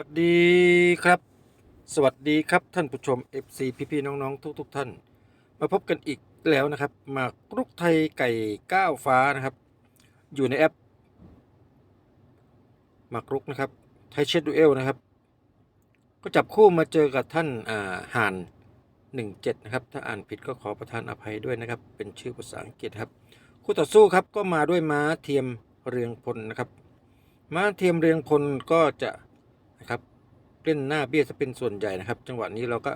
วัสดีครับ สวัสดีครับท่านผู้ชม FC พี่ๆน้องๆ ทุกๆท่าน มาพบกันอีกแล้วนะครับหมากรุกไทยไก่ก้าวฟ้านะครับ อยู่ในแอปหมากรุกนะครับไทยเชดดูเอลนะครับ ก็จับคู่มาเจอกับท่านอ่าห่าน17นะครับถ้าอ่านผิดก็ขอประทานอภัยด้วยนะครับ เป็นชื่อภาษาอังกฤษครับ คู่ต่อสู้ครับก็มาด้วยม้าเทียมเรียงพลนะครับ ม้าเทียมเรียงพลก็จะ นะครับเล่นหน้าเบี้ยจะเป็นส่วนใหญ่นะครับ จังหวะนี้เราก็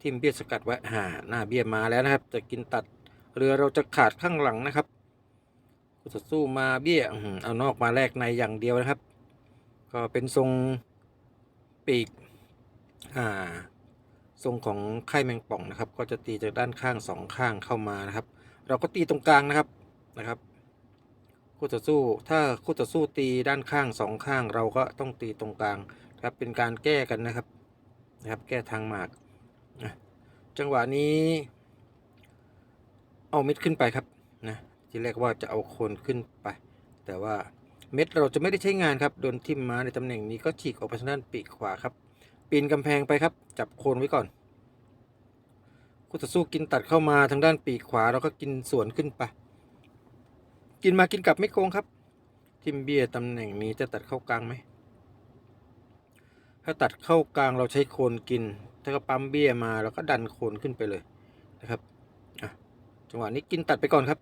ทิมเบี้ยสกัดไว้หาหน้าเบี้ยมาแล้วนะครับ จะกินตัดเรือเราจะขาดข้างหลังนะครับคู่ต่อสู้มาเบี้ยเอานอกมาแลกในอย่างเดียวนะครับ ก็เป็นทรงปีกอ่าทรงของไข่แมงป่องนะครับ ก็จะตีจากด้านข้างสองข้างเข้ามานะครับ เราก็ตีตรงกลางนะครับนะครับคู่ต่อสู้ถ้าคู่ต่อสู้ตีด้านข้างสองข้าง เราก็ต้องตีตรงกลาง ครับเป็นการแก้กันนะครับนะครับ แก้ทางหมากนะจังหวะนี้ เอาเม็ดขึ้นไปครับนะทีแรกว่าจะเอาโคนขึ้นไป แต่ว่าเม็ดเราจะไม่ได้ใช้งานครับโดนทิ่มมาในตำแหน่งนี้ก็ฉีกออกไปทางด้านปีกขวาครับ ปีนกำแพงไปครับ จับโคนไว้ก่อนคู่ต่อสู้กินตัดเข้ามาทางด้านปีกขวาเราก็กินสวนขึ้นไป กินมากินกลับไม่โกงครับ ทิมเบียตำแหน่งนี้จะตัดเข้ากลางไหม ถ้าตัดเข้ากลางเราใช้โคนกิน ถ้าก็ปั๊มเบี้ยมาเราก็ดันโคนขึ้นไปเลยนะครับจังหวะนี้กินตัดไปก่อนครับ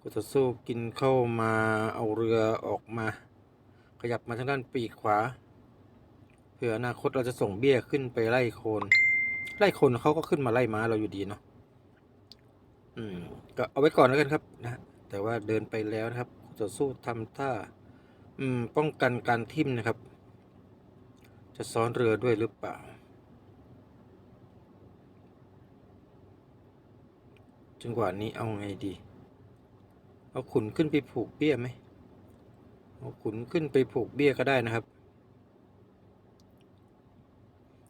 กูจะสู้กินเข้ามาเอาเรือออกมา ขยับมาทางด้านปีกขวา เผื่ออนาคตเราจะส่งเบี้ยขึ้นไปไล่โคน ไล่โคนเขาก็ขึ้นมาไล่ม้าเราอยู่ดีเนาะอืมก็เอาไว้ก่อนแล้วกันครับนะแต่ว่าเดินไปแล้วนะครับคู่ต่อสู้ทำท่า ป้องกันการทิ่มนะครับ จะซ้อนเรือด้วยหรือเปล่า จังหวะนี้เอาไงดี เอาขุนขึ้นไปผูกเบี้ยไหมเอาขุนขึ้นไปผูกเบี้ยก็ได้นะครับ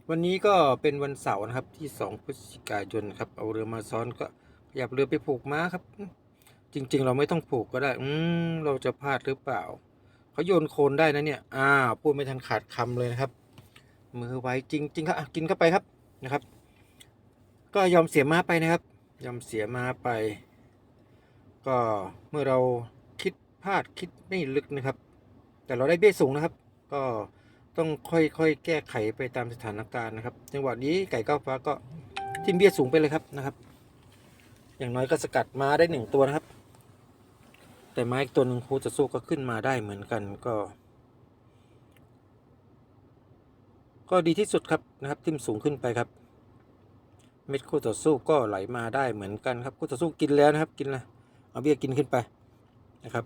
วันนี้ก็เป็นวันเสาร์นะครับที่ 2 พฤศจิกายนครับ เอาเรือมาซ้อนก็ขยับเรือไปผูกม้าครับ จริง ๆ เราไม่ต้องผูกก็ได้ อืมเราจะพลาดหรือเปล่า เขาโยนโคนได้นะเนี่ย อ่า พูดไม่ทันขาดคำเลยนะครับ มือไวจริงๆครับกินเข้าไปครับนะครับ ก็ยอมเสียม้าไปนะครับ ยอมเสียม้าไป ก็เมื่อเราคิดพลาดคิดไม่ลึกนะครับ แต่เราได้เบี้ยสูงนะครับ ก็ต้องค่อยๆแก้ไขไปตามสถานการณ์นะครับ จังหวะนี้ไก่ก้าวฟ้าก็ทิมเบี้ยสูงไปเลยครับนะครับ อย่างน้อยก็สกัดมาได้หนึ่งตัวนะครับ แต่ม้าอีกตัวหนึ่งคูจะสู้ก็ขึ้นมาได้เหมือนกันก็ ก็ดีที่สุดครับนะครับทิมสูงขึ้นไปครับ เม็ดคู่ต่อสู้ก็ไหลมาได้เหมือนกันครับคู่ต่อสู้กินแล้วนะครับ กินละเอาเบี้ยกินขึ้นไปนะครับ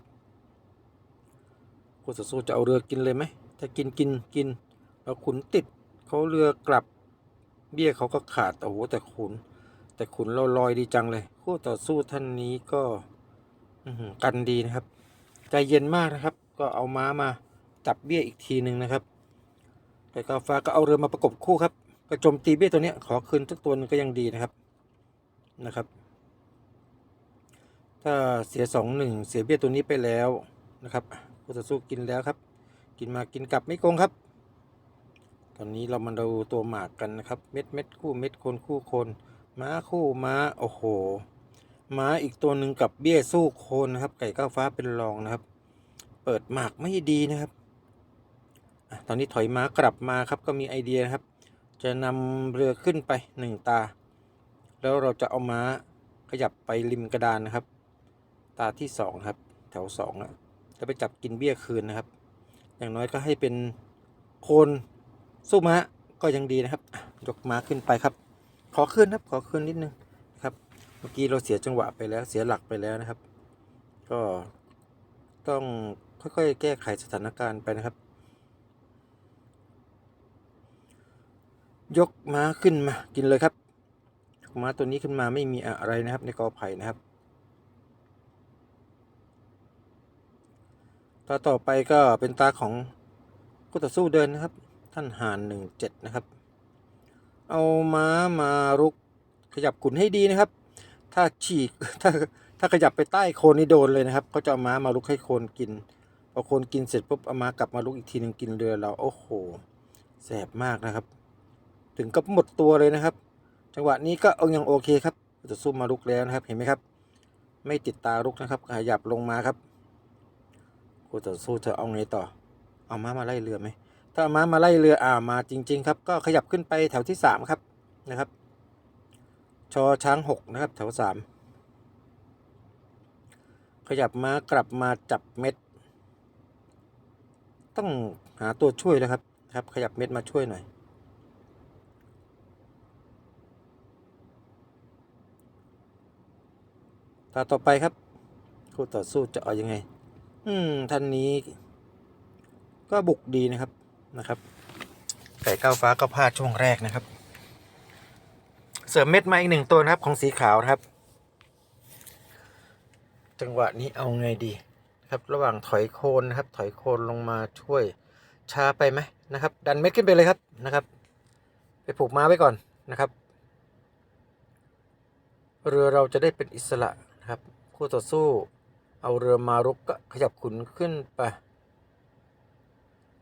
คู่ต่อสู้จะเอาเรือกินเลยไหมถ้ากินกินกินเราขุนติดเขาเรือกลับ เบี้ยเขาก็ขาดโอ้โหแต่ขุน แต่ขุนเราลอยดีจังเลยคู่ต่อสู้ท่านนี้ก็ กันดีนะครับ ใจเย็นมากนะครับ ก็เอาม้ามาจับเบี้ยอีกทีหนึ่งนะครับไก่กาฟ้าก็เอาเรือมาประกบคู่ครับก็โจมตีเบี้ยตัวเนี้ยขอคืนสักตัวนึงก็ยังดีนะครับนะครับ ถ้าเสียสองหนึ่งเสียเบี้ยตัวนี้ไปแล้วนะครับคู่ต่อสู้กินแล้วครับ กินมากินกลับไม่โกงครับ ตอนนี้เรามาดูตัวหมากกันนะครับ เม็ดเม็ดคู่เม็ดคนคู่คนม้าคู่ม้าโอ้โห ม้าอีกตัวหนึ่งกับเบี้ยสู้โคนนะครับ ไก่ก้าวฟ้าเป็นรองนะครับ เปิดหมากไม่ดีนะครับอตอนนี้ถอยม้ากลับมาครับก็มีไอเดียนะครับ จะนำเรือขึ้นไปหนึ่งตา แล้วเราจะเอาม้าขยับไปริมกระดานนะครับ ตาที่สองครับ แถวสองอะจะไปจับกินเบี้ยคืนนะครับ อย่างน้อยก็ให้เป็นโคนสู้ม้าก็ยังดีนะครับ ยกม้าขึ้นไปครับ ขอขึ้นครับขอขึ้นนิดนึง เมื่อกี้เราเสียจังหวะไปแล้วเสียหลักไปแล้วนะครับ ก็ต้องค่อยๆแก้ไขสถานการณ์ไปนะครับ ยกม้าขึ้นมากินเลยครับม้าตัวนี้ขึ้นมาไม่มีอะไรนะครับ ในกอไผ่นะครับตาต่อไปก็เป็นตาของคู่ต่อสู้เดินนะครับ ท่านหานหนึ่งเจ็ดนะครับ เอาม้ามารุกขยับขุนให้ดีนะครับ ถ้าฉีกถ้าถ้าขยับไปใต้โคนนี่โดนเลยนะครับเขาจะเอาม้ามาลุกให้โคนกินพอโคนกินเสร็จปุ๊บเอาม้ากลับมาลุกอีกทีหนึ่งกินเรือเราโอ้โหแสบมากนะครับ ถึงกับหมดตัวเลยนะครับ จังหวะนี้ก็เอายังโอเคครับจะซุ่มมาลุกแล้วนะครับเห็นไหมครับ ไม่ติดตาลุกนะครับขยับลงมาครับกูจะสู้เธอเอาไงต่อ เอาม้ามาไล่เรือไหมถ้าเอาม้ามาไล่เรืออ่ามาจริง ๆ ครับ ก็ขยับขึ้นไปแถวที่สามครับนะครับ ชอช้างหกนะครับแถวสามขยับม้ากลับมาจับเม็ด ต้องหาตัวช่วยแล้วครับครับ ขยับเม็ดมาช่วยหน่อยตาต่อไปครับ คู่ต่อสู้จะเอาอยัางไง อืมท่านนี้ ก็บุกดีนะครับนะครับ ไก่ก้าวฟ้าก็พลาดช่วงแรกนะครับ เสริมเม็ดมาอีกหนึ่งตัวนะครับของสีขาวครับ จังหวะนี้เอาไงดีครับระหว่างถอยโคนนะครับถอยโคนลงมาช่วยช้าไปไหมนะครับ ดันเม็ดขึ้นไปเลยครับนะครับ ไปผูกม้าไว้ก่อนนะครับ เรือเราจะได้เป็นอิสระนะครับ คู่ต่อสู้ เอาเรือมารุกก็ขยับขุนขึ้นไป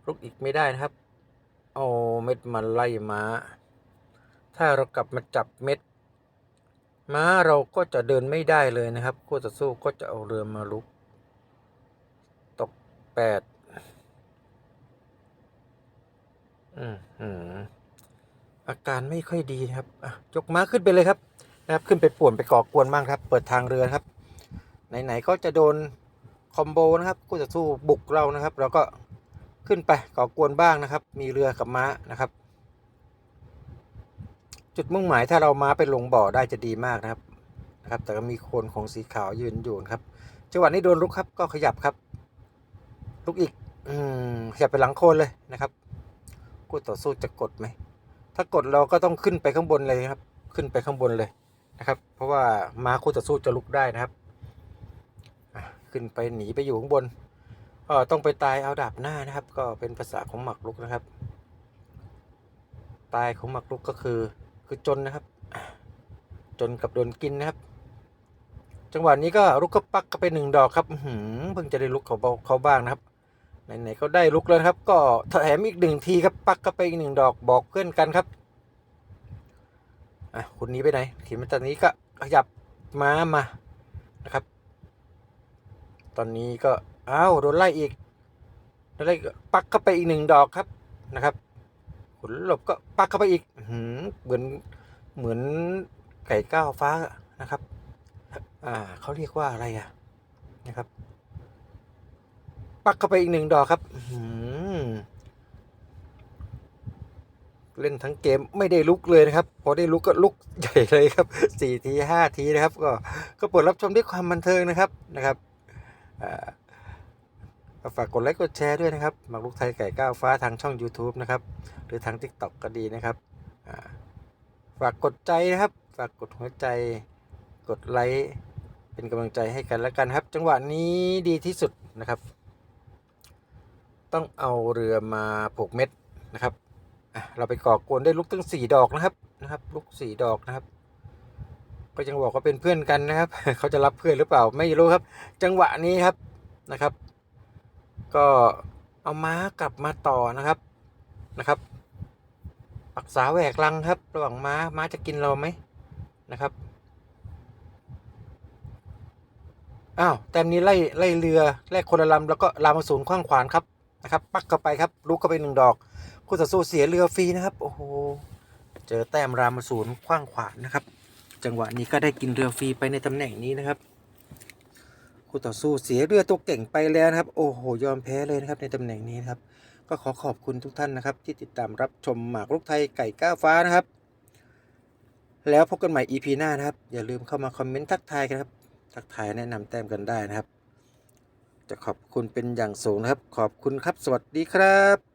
รุกอีกไม่ได้นะครับ เอาเม็ดมาไล่ม้า ถ้าเรากลับมาจับเม็ด ม้าเราก็จะเดินไม่ได้เลยนะครับคู่ต่อสู้ก็จะเอาเรือมาลุก ตกแปดอืมอืมอาการไม่ค่อยดีครับอะยกม้าขึ้นไปเลยครับนะครับ ขึ้นไปป่วนไปก่อกวนบ้างครับ เปิดทางเรือครับ ไหนๆก็จะโดนคอมโบนะครับคู่ต่อสู้บุกเรานะครับ เราก็ขึ้นไปก่อกวนบ้างนะครับ มีเรือกับม้านะครับ จุดมุ่งหมายถ้าเราม้าไปลงบ่อได้จะดีมากนะครับนะครับ แต่ก็มีโคนของสีขาวยืนอยู่ครับจังหวะนี้โดนลุกครับก็ขยับครับลุกอีกอืมขยับไปหลังโคนเลยนะครับคู่ต่อสู้จะกดไหมถ้ากดเราก็ต้องขึ้นไปข้างบนเลยครับ ขึ้นไปข้างบนเลยนะครับ เพราะว่าม้าคู่ต่อสู้จะลุกได้นะครับขึ้นไปหนีไปอยู่ข้างบนก็ต้องไปตายเอาดาบหน้านะครับ ก็เป็นภาษาของหมักลุกนะครับ ตายของหมักลุกก็คือ คือจนนะครับ จนกับโดนกินนะครับ จังหวะนี้ก็ลุกก็ปักก็ไปหนึ่งดอกครับหืเพิ่งจะได้ลุกเขาเบาเขาบ้างนะครับไหนๆก็ได้ลุกแล้วครับ ก็แถมอีกหนึ่งทีครับปักก็ไปอีกหนึ่งดอกบอกเพื่อนกันครับอะคุณนี้ไปไหนขีมันตอนนี้ก็ขยับม้ามานะครับ ตอนนี้ก็อ้าวโดนไล่อีกโดนไล่ปักเข้าไปอีกหนึ่งดอกครับนะครับ ขุนหลบก็ปักเข้าไปอีกหเหมือนเหมือนไก่ก้าวฟ้านะครับ อ่าเขาเรียกว่าอะไรอะนะครับ ปักเข้าไปอีกหนึ่งดอกครับเล่นทั้งเกมไม่ได้ลุกเลยนะครับ พอได้ลุกก็ลุกใหญ่เลยครับสี่ทีห้าทีนะครับ ก็ก็โปรดรับชมด้วยความบันเทิงนะครับนะครับอ่า ก็ฝากกดไลค์กดแชร์ด้วยนะครับหมักลุกไทยไก่ก้าวฟ้าทางช่อง YouTube นะครับ หรือทาง TikTok ก็ดีนะครับฝากกดใจนะครับ ฝากกดหัวใจกดไลค์เป็นกำลังใจให้กันแล้วกันครับ จังหวะนี้ดีที่สุดนะครับ ต้องเอาเรือมาผูกเม็ดนะครับเราไปก่อกวนได้ลูกตั้งสี่ดอกนะครับนะครับ ลูกสี่ดอกนะครับ ก็ยังบอกว่าเป็นเพื่อนกันนะครับ เขาจะรับเพื่อนหรือเปล่าไม่รู้ครับ จังหวะนี้ครับนะครับ ก็เอาม้ากลับมาต่อนะครับนะครับ ปักษาแหวกลังครับ ระหว่างม้าม้าจะกินเราไหมนะครับอ้าวแต้มนี้ไล่ไล่เรือแลกคนละลำแล้วก็ลามาศูนย์ขว้างขวานครับนะครับ ปักเข้าไปครับลุกเข้าไปหนึ่งดอกคู่ต่อสู้เสียเรือฟรีนะครับ โอ้โหเจอแต้มรามาศูนย์ขว้างขวานนะครับ จังหวะนี้ก็ได้กินเรือฟรีไปในตำแหน่งนี้นะครับ คู่ต่อสู้เสียเรือตัวเก่งไปแล้วนะครับ โอ้โห ยอมแพ้เลยนะครับในตำแหน่งนี้นะครับ ก็ขอขอบคุณทุกท่านนะครับ ที่ติดตามรับชมหมากรุกไทยไก่ก้าวฟ้านะครับ แล้วพบกันใหม่ EP หน้านะครับ อย่าลืมเข้ามาคอมเมนต์ทักทายกันครับ ทักทายแนะนำแต้มกันได้นะครับ จะขอบคุณเป็นอย่างสูงนะครับ ขอบคุณครับ สวัสดีครับ